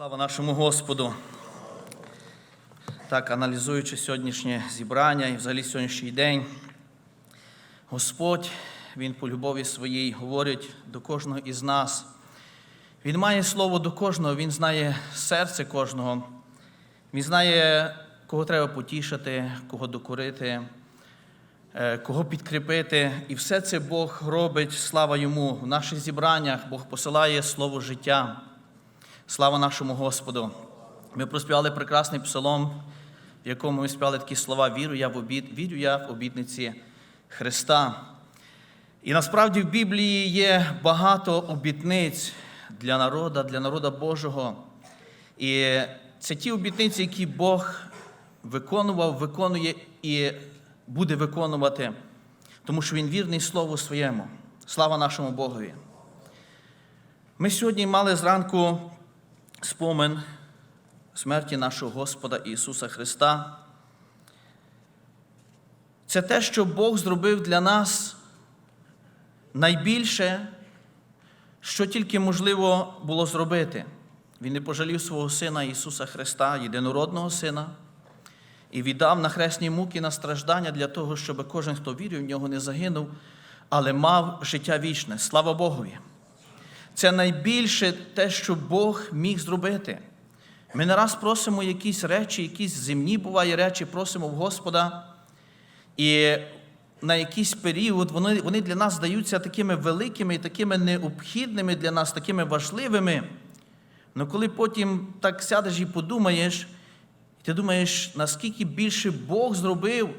Слава нашому Господу. Так, аналізуючи сьогоднішнє зібрання і взагалі сьогоднішній день, Господь, Він по любові своїй говорить до кожного із нас. Він має слово до кожного, Він знає серце кожного. Він знає, кого треба потішити, кого докорити, е, кого підкріпити. І все це Бог робить, слава йому. В наших зібраннях Бог посилає слово життя. Слава нашому Господу! Ми проспівали прекрасний псалом, в якому ми співали такі слова Вірю я в обід, вірю я в обітниці Христа. І насправді в Біблії є багато обітниць для народу, для народу Божого. І це ті обітниці, які Бог виконував, виконує і буде виконувати, тому що Він вірний Слову своєму. Слава нашому Богові! Ми сьогодні мали зранку спомин смерті нашого Господа Ісуса Христа. Це те, що Бог зробив для нас найбільше, що тільки можливо було зробити. Він не пожалів свого Сина Ісуса Христа, єдинородного Сина, і віддав на хресні муки на страждання для того, щоб кожен, хто вірив в нього, не загинув, але мав життя вічне. Слава Богові! Це найбільше те, що Бог міг зробити. Ми не раз просимо якісь речі, якісь земні буває речі, просимо в Господа. І на якийсь період вони, вони для нас здаються такими великими і такими необхідними для нас, такими важливими. Але коли потім так сядеш і подумаєш, ти думаєш, наскільки більше Бог зробив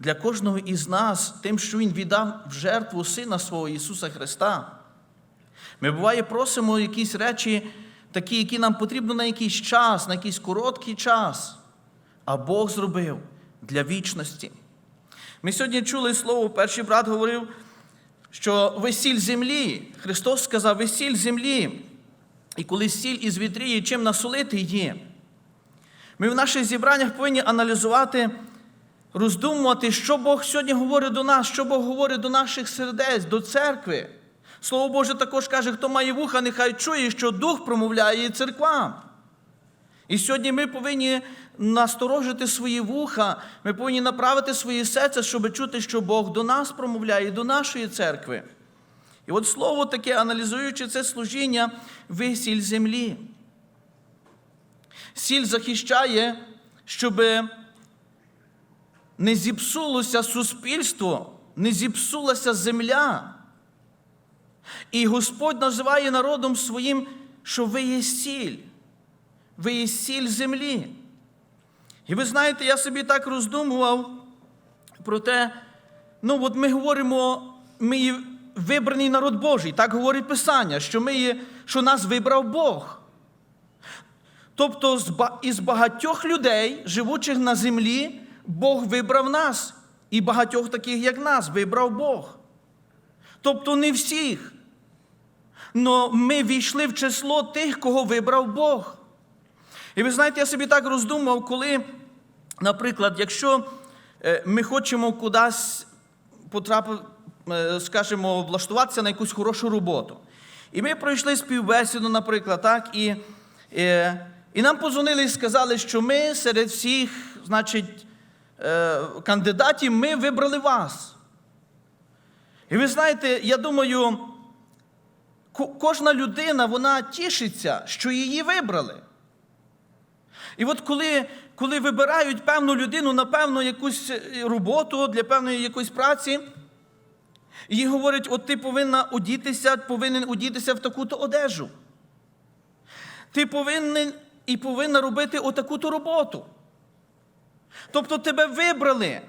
для кожного із нас, тим, що Він віддав в жертву Сина свого Ісуса Христа. Ми буває просимо якісь речі, такі, які нам потрібно на якийсь час, на якийсь короткий час. А Бог зробив для вічності. Ми сьогодні чули слово, перший брат говорив, що ви сіль землі. Христос сказав, ви сіль землі. І коли сіль із вітріє, чим насолити її. Ми в наших зібраннях повинні аналізувати, роздумувати, що Бог сьогодні говорить до нас, що Бог говорить до наших сердець, до церкви. Слово Боже також каже, хто має вуха, нехай чує, що Дух промовляє церквам. І сьогодні ми повинні насторожити свої вуха, ми повинні направити своє серце, щоб чути, що Бог до нас промовляє, до нашої церкви. І от слово таке, аналізуючи це служіння, ви сіль землі. Сіль захищає, щоб не зіпсулося суспільство, не зіпсулася земля. І Господь називає народом своїм, що ви є сіль, ви є сіль землі. І ви знаєте, я собі так роздумував про те, ну от ми говоримо, ми є вибраний народ Божий, так говорить Писання, що ми є, що нас вибрав Бог. Тобто із багатьох людей, живучих на землі, Бог вибрав нас. І багатьох таких, як нас, вибрав Бог. Тобто не всіх. Но ми війшли в число тих, кого вибрав Бог. І ви знаєте, я собі так роздумав, коли, наприклад, якщо ми хочемо кудись потрапити, скажімо, влаштуватися на якусь хорошу роботу. І ми пройшли співбесіду, наприклад, так, і, і, і нам позвонили і сказали, що ми серед всіх, значить, кандидатів ми вибрали вас. І ви знаєте, я думаю, кожна людина вона тішиться, що її вибрали. І от коли коли вибирають певну людину на певну якусь роботу для певної якоїсь праці, їй говорять, от ти повинна одітися, повинен одітися в таку-то одежу. Ти повинен і повинна робити отаку-то роботу. Тобто тебе вибрали.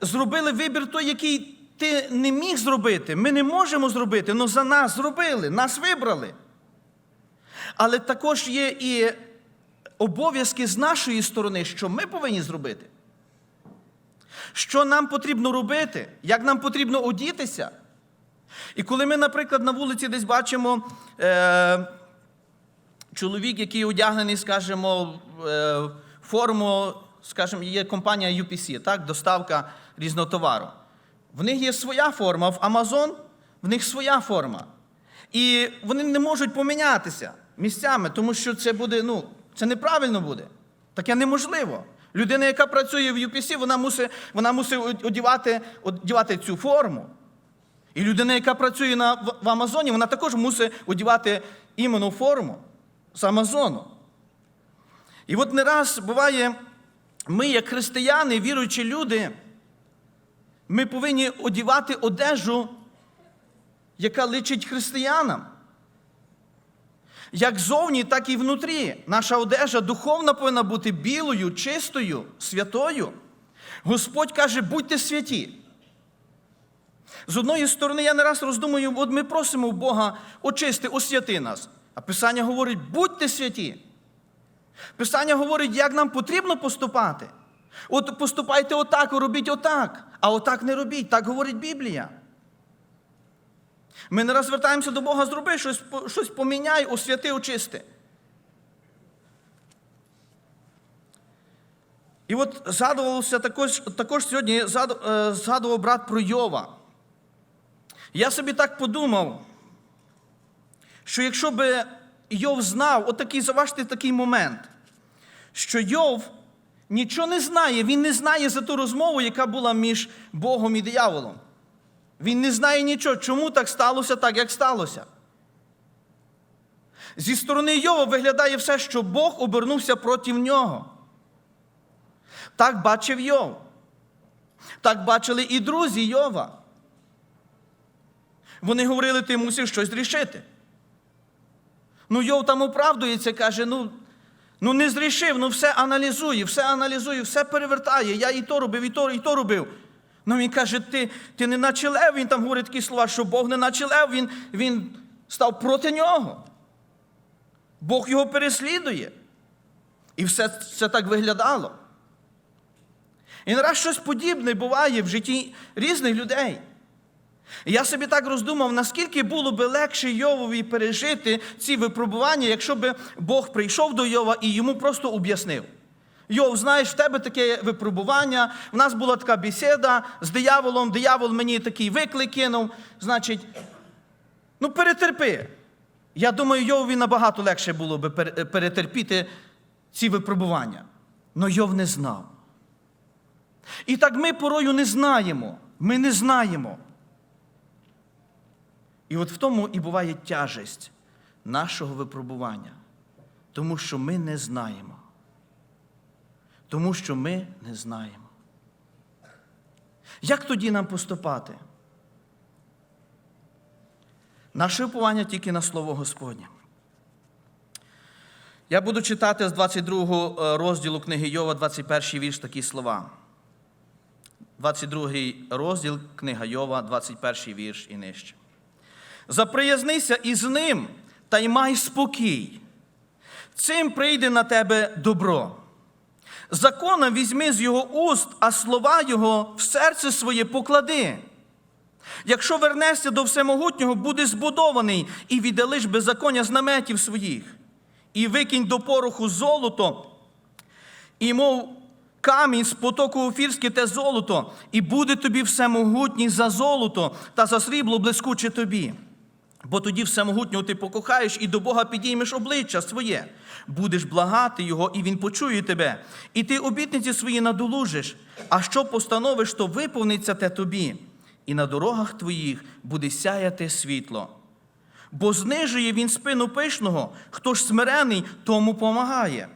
Зробили вибір той, який ти не міг зробити. Ми не можемо зробити, але за нас зробили, нас вибрали. Але також є і обов'язки з нашої сторони, що ми повинні зробити. Що нам потрібно робити, як нам потрібно одітися. І коли ми, наприклад, на вулиці десь бачимо е, чоловік, який одягнений, скажімо, е, форму, скажімо, є компанія UPC, так, доставка різного товару. В них є своя форма, в Amazon в них своя форма. І вони не можуть помінятися. місцями, тому що це буде, ну, це неправильно буде. Таке неможливо. Людина, яка працює в UPC, вона мусить, вона мусить одягати, одягати цю форму. І людина, яка працює на, в, в Амазоні, вона також мусить одягати іменно форму з Амазону. І от не раз буває, ми, як християни, віруючі люди, ми повинні одягати одежу, яка личить християнам. Як зовні, так і внутрі. Наша одежа духовна повинна бути білою, чистою, святою. Господь каже, будьте святі. З одної сторони, я не раз роздумую, от ми просимо Бога очисти, освяти нас. А Писання говорить, будьте святі. Писання говорить, як нам потрібно поступати. От поступайте отак, робіть отак, а отак не робіть. Так говорить Біблія. Ми не раз звертаємося до Бога, зроби щось, щось поміняй, освяти, очисти. І от згадувався також, також сьогодні е, згадував брат про Йова. Я собі так подумав, що якщо би Йов знав, отакий, заважте такий момент, що Йов нічого не знає, він не знає за ту розмову, яка була між Богом і дияволом. Він не знає нічого, чому так сталося, так як сталося. Зі сторони Йова виглядає все, що Бог обернувся проти нього. Так бачив Йов. Так бачили і друзі Йова. Вони говорили, ти мусив щось рішити. Ну, Йов там оправдується, каже: ну, ну не зрішив, ну все аналізує, все аналізує, все перевертає. Я і то робив, і то, і то робив. Ну він каже, ти ти не наче лев, він там говорить такі слова, що Бог не наче лев, він, він став проти нього. Бог його переслідує. І все це так виглядало. І нараз щось подібне буває в житті різних людей. Я собі так роздумав, наскільки було би легше Йовові пережити ці випробування, якщо б Бог прийшов до Йова і йому просто об'яснив. Йов, знаєш, в тебе таке випробування, в нас була така бесіда з дияволом, диявол мені такий виклик кинув. Значить, ну перетерпи. Я думаю, Йовові набагато легше було би перетерпіти ці випробування. Но Йов не знав. І так ми порою не знаємо. Ми не знаємо. І от в тому і буває тяжесть нашого випробування, тому що ми не знаємо. Тому що ми не знаємо. Як тоді нам поступати? Наше уповання тільки на Слово Господнє. Я буду читати з 22 розділу книги Йова, 21 вірш такі слова. 22 розділ книга Йова, 21 вірш і нижче. Заприязнися із ним та й май спокій. Цим прийде на тебе добро. Закона візьми з його уст, а слова його в серце своє поклади. Якщо вернешся до всемогутнього, будеш збудований і віддалиш беззаконня з наметів своїх, і викинь до пороху золото, і мов камінь з потоку офірське те золото, і буде тобі всемогутній за золото та за срібло блискуче тобі. Бо тоді всемогутнього ти покохаєш і до Бога підіймеш обличчя своє. Будеш благати Його, і Він почує тебе. І ти обітниці свої надолужиш, а що постановиш, то виповниться те тобі, і на дорогах твоїх буде сяяти світло. Бо знижує він спину пишного, хто ж смирений, тому помагає.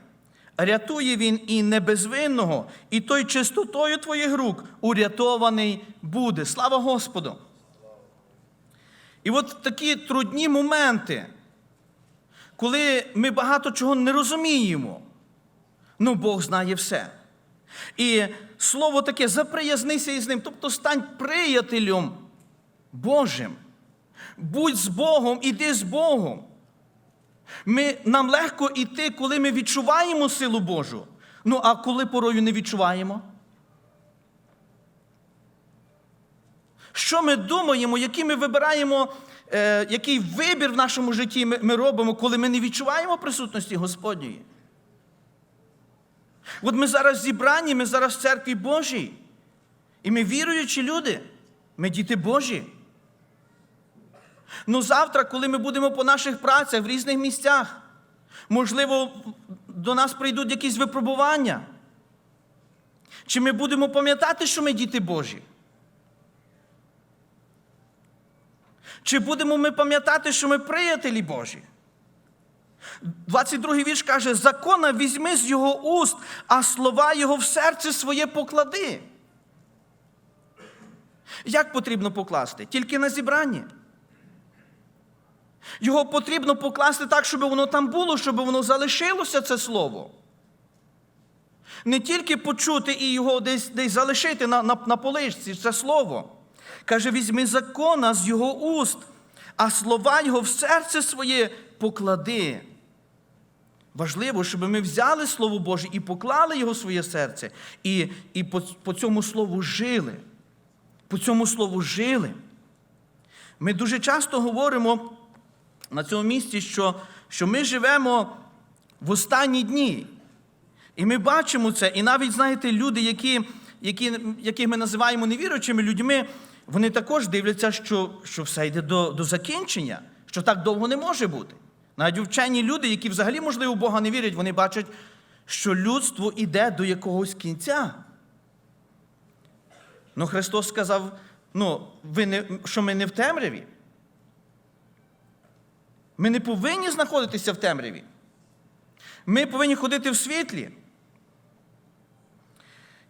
Рятує він і небезвинного, і той чистотою твоїх рук урятований буде. Слава Господу! І от такі трудні моменти, коли ми багато чого не розуміємо, ну Бог знає все. І слово таке заприязнися із ним, тобто стань приятелем Божим. Будь з Богом, іди з Богом. Ми, Нам легко йти, коли ми відчуваємо силу Божу. Ну, а коли порою не відчуваємо? Що ми думаємо, який ми вибираємо, е, який вибір в нашому житті ми, ми робимо, коли ми не відчуваємо присутності Господньої? От ми зараз зібрані, ми зараз в церкві Божій. І ми віруючі люди, ми діти Божі. Ну завтра, коли ми будемо по наших працях в різних місцях, Можливо, до нас прийдуть якісь випробування. Чи ми будемо пам'ятати, що ми діти Божі? Чи будемо ми пам'ятати, що ми приятелі Божі? 22 вірш каже: закона візьми з його уст, а слова його в серце своє поклади. Як потрібно покласти? Тільки на зібранні. Його потрібно покласти так, щоб воно там було, щоб воно залишилося, це слово. Не тільки почути і його десь десь залишити на, на, на поличці, це слово. Каже, візьми закона з його уст, а слова його в серце своє поклади. Важливо, щоб ми взяли Слово Боже і поклали його в своє серце, і, і по, по цьому слову жили. По цьому слову жили. Ми дуже часто говоримо на цьому місці, що, що ми живемо в останні дні. І ми бачимо це. І навіть, знаєте, люди, які, які, яких ми називаємо невіруючими людьми, вони також дивляться, що, що все йде до, до закінчення, що так довго не може бути. Навіть вчені люди, які взагалі, можливо, в Бога не вірять, вони бачать, що людство йде до якогось кінця. Ну, Христос сказав, ну, ви не, що ми не в темряві. Ми не повинні знаходитися в темряві. Ми повинні ходити в світлі.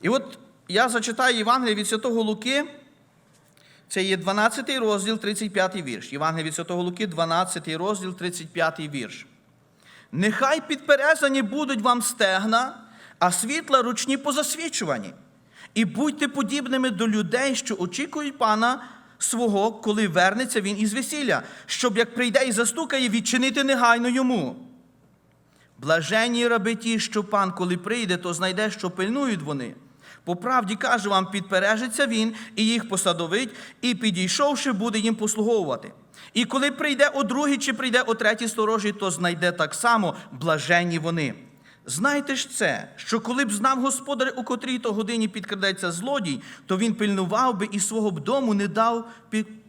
І от я зачитаю Євангеліє від Святого Луки. Це є 12 розділ, 35 вірш. Євангеліє від Святого Луки, 12 розділ, 35 вірш. Нехай підперезані будуть вам стегна, а світла ручні позасвічувані. І будьте подібними до людей, що очікують пана свого, коли вернеться він із весілля, щоб як прийде і застукає, відчинити негайно йому. Блаженні раби ті, що пан, коли прийде, то знайде, що пильнують вони. По правді кажу вам, підпережиться він і їх посадовить, і підійшовши, буде їм послуговувати. І коли прийде о другій чи прийде о третій сторожі, то знайде так само блаженні вони. Знайте ж це, що коли б знав господар, у котрій то годині підкрадеться злодій, то він пильнував би і свого б дому не дав,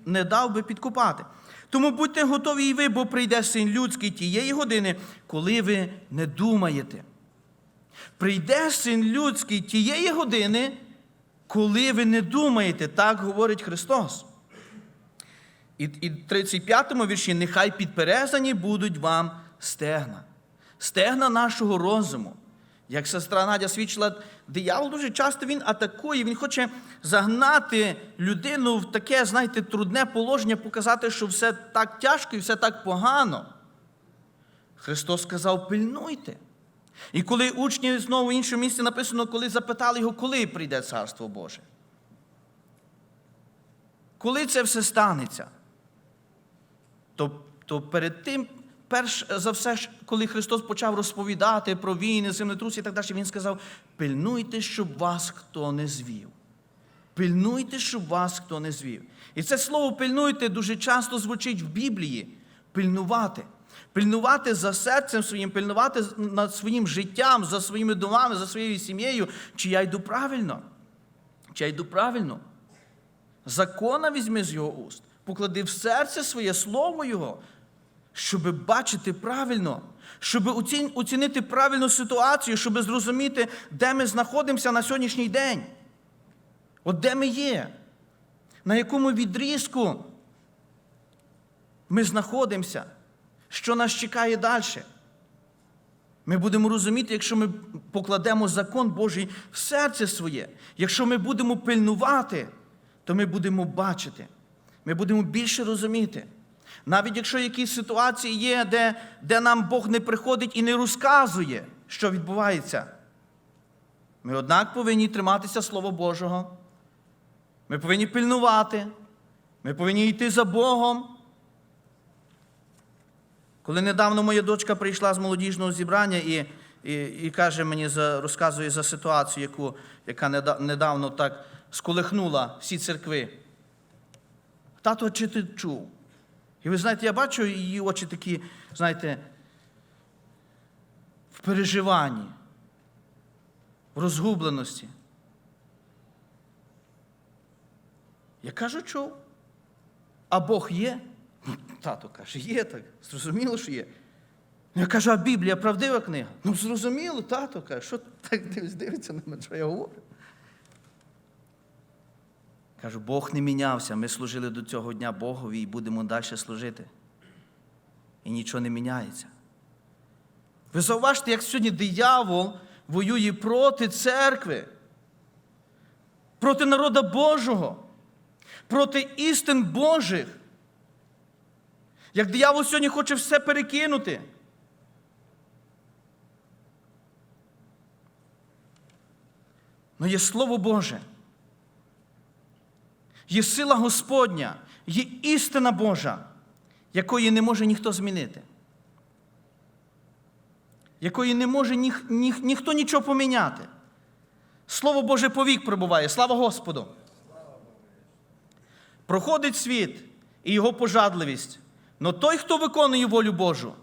не дав би підкупати. Тому будьте готові і ви, бо прийде син людський тієї години, коли ви не думаєте. Прийде син людський тієї години, коли ви не думаєте, так говорить Христос. І, і в 35-му вірші, нехай підперезані будуть вам стегна. Стегна нашого розуму. Як сестра Надя свідчила, диявол дуже часто він атакує, він хоче загнати людину в таке, знаєте, трудне положення, показати, що все так тяжко і все так погано. Христос сказав: пильнуйте. І коли учні знову в іншому місці написано, коли запитали його, коли прийде Царство Боже. Коли це все станеться? То, то перед тим, перш за все, коли Христос почав розповідати про війни, землетруси і так далі, Він сказав: пильнуйте, щоб вас хто не звів. Пильнуйте, щоб вас хто не звів. І це слово пильнуйте дуже часто звучить в Біблії. Пильнувати. Пильнувати за серцем своїм, пильнувати над своїм життям, за своїми домами, за своєю сім'єю, чи я йду правильно, чи я йду правильно. Закона візьми з його уст, поклади в серце своє слово Його, щоб бачити правильно, щоб оцінити правильну ситуацію, щоб зрозуміти, де ми знаходимося на сьогоднішній день. От де ми є, на якому відрізку ми знаходимося, що нас чекає далі. Ми будемо розуміти, якщо ми покладемо закон Божий в серце своє, якщо ми будемо пильнувати, то ми будемо бачити, ми будемо більше розуміти. Навіть якщо якісь ситуації є, де, де нам Бог не приходить і не розказує, що відбувається, ми однак повинні триматися Слова Божого. Ми повинні пильнувати, ми повинні йти за Богом. Коли недавно моя дочка прийшла з молодіжного зібрання і, і, і каже мені, за, розказує за ситуацію, яку, яка недавно так сколихнула всі церкви. Тато, чи ти чув? І ви знаєте, я бачу її очі такі, знаєте, в переживанні, в розгубленості. Я кажу, чув. А Бог є? Тато каже, є так. Зрозуміло, що є. Я кажу, а Біблія правдива книга? Ну, зрозуміло, тато каже, що так дивиться на мене, що я говорю. Кажу, Бог не мінявся. Ми служили до цього дня Богові і будемо далі служити. І нічого не міняється. Ви зауважте, як сьогодні диявол воює проти церкви, проти народа Божого, проти істин Божих. Як диявол сьогодні хоче все перекинути. Но є Слово Боже. Є сила Господня, є істина Божа, якої не може ніхто змінити. Якої не може ніх, ніх, ніхто нічого поміняти. Слово Боже повік пробуває. Слава Господу! Проходить світ і його пожадливість. Но той, хто виконує волю Божу,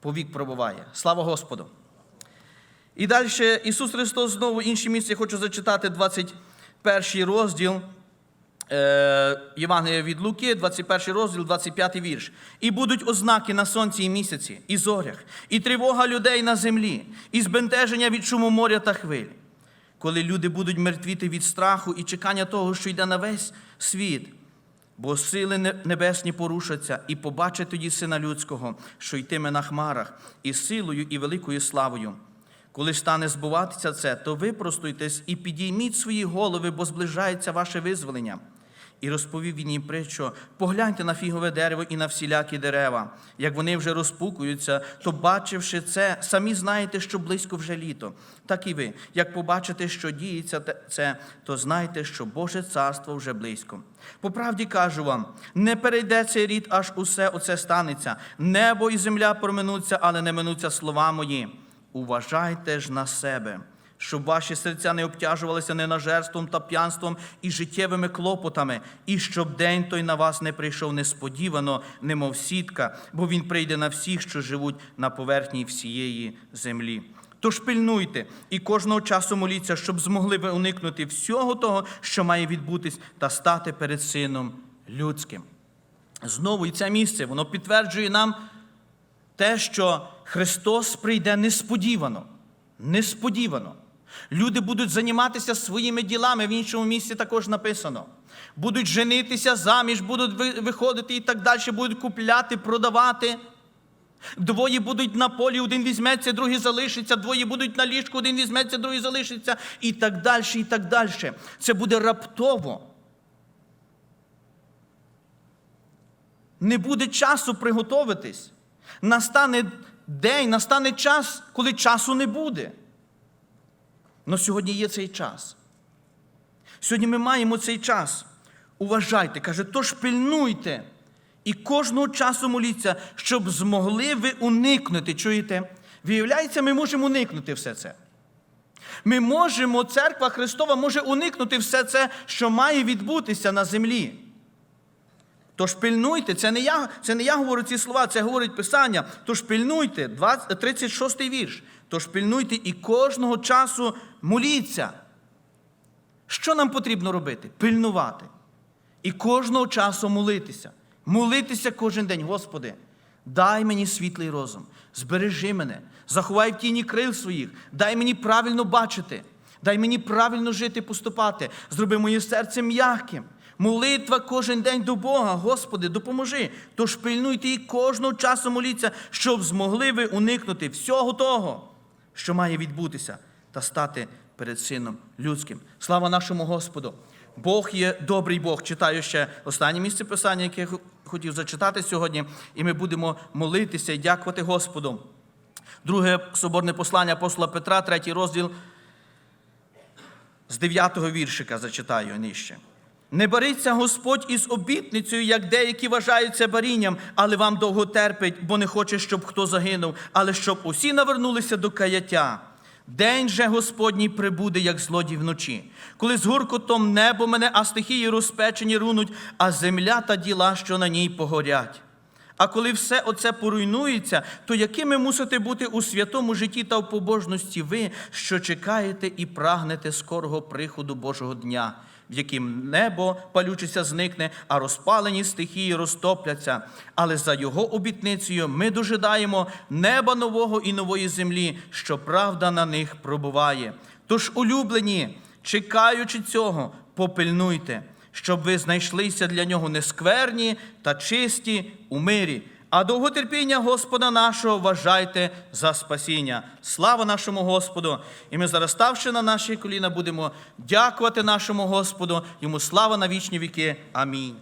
повік пробуває. Слава Господу! І далі Ісус Христос знову інші місця я хочу зачитати 21 розділ е, Євангелія від Луки, 21 розділ, 25 вірш. І будуть ознаки на сонці і місяці, і зорях, і тривога людей на землі, і збентеження від шуму моря та хвиль. Коли люди будуть мертвіти від страху і чекання того, що йде на весь світ, бо сили небесні порушаться, і побачить тоді Сина Людського, що йтиме на хмарах, і силою, і великою славою. Коли стане збуватися це, то випростуйтесь і підійміть свої голови, бо зближається ваше визволення. І розповів він їм притчу, погляньте на фігове дерево і на всілякі дерева. Як вони вже розпукуються, то, бачивши це, самі знаєте, що близько вже літо. Так і ви, як побачите, що діється це, то знайте, що Боже царство вже близько. По правді кажу вам, не перейде цей рід, аж усе оце станеться. Небо і земля проминуться, але не минуться слова мої. Уважайте ж на себе, щоб ваші серця не обтяжувалися ненажерством та п'янством і життєвими клопотами, і щоб день той на вас не прийшов несподівано, немов сітка, бо він прийде на всіх, що живуть на поверхні всієї землі. Тож пильнуйте і кожного часу моліться, щоб змогли ви уникнути всього того, що має відбутись, та стати перед Сином людським. Знову і це місце воно підтверджує нам те, що Христос прийде несподівано. Несподівано. Люди будуть займатися своїми ділами, в іншому місці також написано. Будуть женитися заміж, будуть виходити і так далі, будуть купляти, продавати. Двоє будуть на полі, один візьметься, другий залишиться, двоє будуть на ліжку, один візьметься, другий залишиться, і так далі, і так далі. Це буде раптово. Не буде часу приготовитись. Настане день, настане час, коли часу не буде. Но сьогодні є цей час. Сьогодні ми маємо цей час. Уважайте, каже, тож пильнуйте і кожного часу моліться, щоб змогли ви уникнути. Чуєте? Виявляється, ми можемо уникнути все це. Ми можемо, церква Христова може уникнути все це, що має відбутися на землі. Тож пильнуйте, це не я, це не я говорю ці слова, це говорить Писання. Тож пильнуйте, 20, 36 вірш. Тож пильнуйте і кожного часу моліться. Що нам потрібно робити? Пильнувати. І кожного часу молитися. Молитися кожен день, Господи, дай мені світлий розум, збережи мене, заховай в тіні крил своїх, дай мені правильно бачити, дай мені правильно жити, поступати, зроби моє серце м'яким. Молитва кожен день до Бога, Господи, допоможи. Тож пильнуйте і кожного часу моліться, щоб змогли ви уникнути всього того, що має відбутися, та стати перед Сином людським. Слава нашому Господу! Бог є добрий Бог. Читаю ще останнє місце писання, яке я хотів зачитати сьогодні, і ми будемо молитися і дякувати Господу. Друге соборне послання апостола Петра, третій розділ з 9-го віршика зачитаю нижче. Не бариться Господь із обітницею, як деякі вважаються барінням, але вам довго терпить, бо не хоче, щоб хто загинув, але щоб усі навернулися до каяття. День же Господній прибуде, як злодій вночі, коли з гуркотом небо мене, а стихії розпечені рунуть, а земля та діла, що на ній погорять. А коли все оце поруйнується, то якими мусите бути у святому житті та в побожності ви, що чекаєте і прагнете скорого приходу Божого дня? В яким небо палючися зникне, а розпалені стихії розтопляться. Але за його обітницею ми дожидаємо неба нового і нової землі, що правда на них пробуває. Тож, улюблені, чекаючи цього, попильнуйте, щоб ви знайшлися для нього нескверні та чисті у мирі. А довготерпіння Господа нашого вважайте за спасіння. Слава нашому Господу! І ми зараз, ставши на наші коліна, будемо дякувати нашому Господу. Йому слава на вічні віки. Амінь.